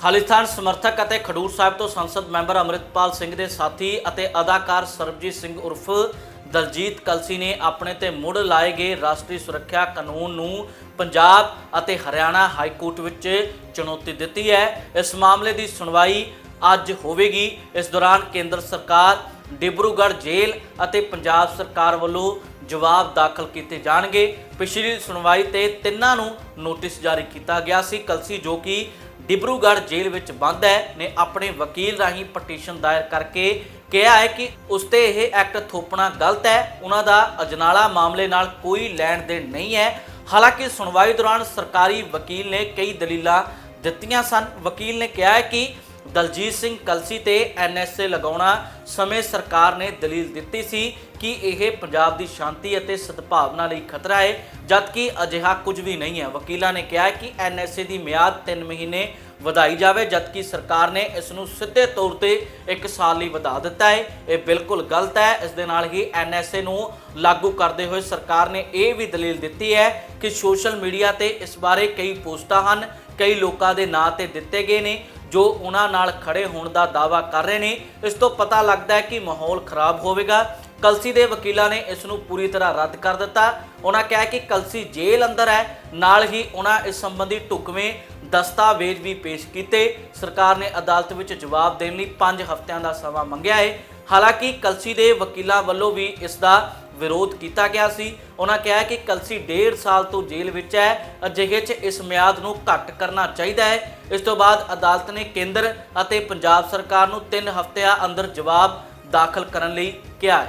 ਖਾਲਿਸਤਾਨ ਸਮਰਥਕ ਅਤੇ ਖਡੂਰ ਸਾਹਿਬ ਤੋਂ ਸੰਸਦ ਮੈਂਬਰ ਅਮਰਿਤਪਾਲ ਸਿੰਘ ਦੇ ਸਾਥੀ ਅਤੇ ਅਦਾਕਾਰ ਸਰਬਜੀਤ ਸਿੰਘ ਉਰਫ ਦਲਜੀਤ ਕਲਸੀ ਨੇ ਆਪਣੇ ਤੇ ਮੁੜ ਲਾਏ ਗਏ ਰਾਸ਼ਟਰੀ ਸੁਰੱਖਿਆ ਕਾਨੂੰਨ ਨੂੰ ਪੰਜਾਬ ਅਤੇ ਹਰਿਆਣਾ ਹਾਈ ਕੋਰਟ ਵਿੱਚ ਚੁਣੌਤੀ ਦਿੱਤੀ ਹੈ। ਇਸ ਮਾਮਲੇ ਦੀ ਸੁਣਵਾਈ ਅੱਜ ਹੋਵੇਗੀ। ਇਸ ਦੌਰਾਨ ਕੇਂਦਰ ਸਰਕਾਰ, ਡਿਬਰੂਗੜ੍ਹ ਜੇਲ੍ਹ ਅਤੇ ਪੰਜਾਬ ਸਰਕਾਰ ਵੱਲੋਂ ਜਵਾਬ ਦਾਖਲ ਕੀਤੇ ਜਾਣਗੇ। ਪਿਛਲੀ ਸੁਣਵਾਈ ਤੇ ਤਿੰਨਾਂ ਨੂੰ ਨੋਟਿਸ ਜਾਰੀ ਕੀਤਾ ਗਿਆ ਸੀ। ਕਲਸੀ ਜੋ ਕਿ ਡਿਬਰੂਗੜ੍ਹ ਜੇਲ੍ਹ ਵਿੱਚ ਬੰਦ ਹੈ, ਨੇ ਆਪਣੇ ਵਕੀਲ ਰਾਹੀਂ ਪਟੀਸ਼ਨ ਦਾਇਰ ਕਰਕੇ ਕਿਹਾ ਹੈ ਕਿ ਉਸ ਤੇ ਇਹ ਐਕਟ ਥੋਪਣਾ ਗਲਤ ਹੈ। ਉਹਨਾਂ ਦਾ ਅਜਨਾਲਾ ਮਾਮਲੇ ਨਾਲ ਕੋਈ ਲੈਣ ਦੇਣ ਨਹੀਂ ਹੈ। ਹਾਲਾਂਕਿ ਸੁਣਵਾਈ ਦੌਰਾਨ ਸਰਕਾਰੀ ਵਕੀਲ ਨੇ ਕਈ ਦਲੀਲਾਂ ਦਿੱਤੀਆਂ ਸਨ। ਵਕੀਲ ਨੇ ਕਿਹਾ ਹੈ ਕਿ ਦਲਜੀਤ ਸਿੰਘ ਕਲਸੀ ਤੇ ਐਨਐਸਏ ਲਗਾਉਣਾ ਸਮੇਂ ਸਰਕਾਰ ਨੇ ਦਲੀਲ ਦਿੱਤੀ ਸੀ ਕਿ ਇਹ ਪੰਜਾਬ ਦੀ ਸ਼ਾਂਤੀ ਅਤੇ ਸਦਭਾਵਨਾ ਲਈ ਖਤਰਾ ਹੈ, ਜਦਕਿ ਅਜਿਹਾ ਕੁਝ ਵੀ ਨਹੀਂ ਹੈ। ਵਕੀਲਾਂ ਨੇ ਕਿਹਾ ਹੈ ਕਿ ਐਨਐਸਏ ਦੀ ਮਿਆਦ 3 ਮਹੀਨੇ ਵਧਾਈ ਜਾਵੇ, ਜਦਕਿ ਸਰਕਾਰ ਨੇ ਇਸ ਨੂੰ ਸਿੱਧੇ ਤੌਰ ਤੇ 1 ਸਾਲ ਲਈ ਵਧਾ ਦਿੱਤਾ ਹੈ। ਇਹ ਬਿਲਕੁਲ ਗਲਤ ਹੈ। ਇਸ ਦੇ ਨਾਲ ਹੀ ਐਨਐਸਏ ਨੂੰ ਲਾਗੂ ਕਰਦੇ ਹੋਏ ਸਰਕਾਰ ਨੇ ਇਹ ਵੀ ਦਲੀਲ ਦਿੱਤੀ ਹੈ ਕਿ ਸੋਸ਼ਲ ਮੀਡੀਆ ਤੇ ਇਸ ਬਾਰੇ ਕਈ ਪੋਸਟਾਂ ਹਨ, ਕਈ ਲੋਕਾਂ ਦੇ ਨਾਂ ਤੇ ਦਿੱਤੇ ਗਏ ਨੇ। ਜੋ ਉਹਨਾਂ ਨਾਲ ਖੜੇ ਹੋਣ ਦਾ ਦਾਅਵਾ ਕਰ ਰਹੇ ਨੇ, ਇਸ ਤੋਂ ਪਤਾ ਲੱਗਦਾ ਹੈ ਕਿ ਮਾਹੌਲ ਖਰਾਬ ਹੋਵੇਗਾ। ਕਲਸੀ ਦੇ ਵਕੀਲਾਂ ਨੇ ਇਸ ਨੂੰ ਪੂਰੀ ਤਰ੍ਹਾਂ ਰੱਦ ਕਰ ਦਿੱਤਾ। ਉਹਨਾਂ ਕਿਹਾ ਕਿ ਕਲਸੀ ਜੇਲ੍ਹ ਅੰਦਰ ਹੈ, ਨਾਲ ਹੀ ਉਹਨਾਂ ਇਸ ਸੰਬੰਧੀ ਢੁਕਵੇਂ ਦਸਤਾਵੇਜ਼ ਵੀ ਪੇਸ਼ ਕੀਤੇ। ਸਰਕਾਰ ਨੇ ਅਦਾਲਤ ਵਿੱਚ ਜਵਾਬ ਦੇਣ ਲਈ 5 ਹਫ਼ਤਿਆਂ ਦਾ ਸਮਾਂ ਮੰਗਿਆ ਹੈ। ਹਾਲਾਂਕਿ ਕਲਸੀ ਦੇ ਵਕੀਲਾਂ ਵੱਲੋਂ ਵੀ ਇਸ ਦਾ ਵਿਰੋਧ ਕੀਤਾ ਗਿਆ ਸੀ। ਉਹਨਾਂ ਕਿਹਾ ਕਿ ਕਲਸੀ 1.5 ਸਾਲ ਤੋਂ ਜੇਲ੍ਹ ਵਿੱਚ ਹੈ। ਅਜਿਹੇ 'ਚ ਇਸ ਮਿਆਦ ਨੂੰ ਘੱਟ ਕਰਨਾ ਚਾਹੀਦਾ ਹੈ। ਇਸ ਤੋਂ ਬਾਅਦ ਅਦਾਲਤ ਨੇ ਕੇਂਦਰ ਅਤੇ ਪੰਜਾਬ ਸਰਕਾਰ ਨੂੰ 3 ਹਫ਼ਤਿਆਂ ਅੰਦਰ ਜਵਾਬ ਦਾਖਲ ਕਰਨ ਲਈ ਕਿਹਾ ਹੈ।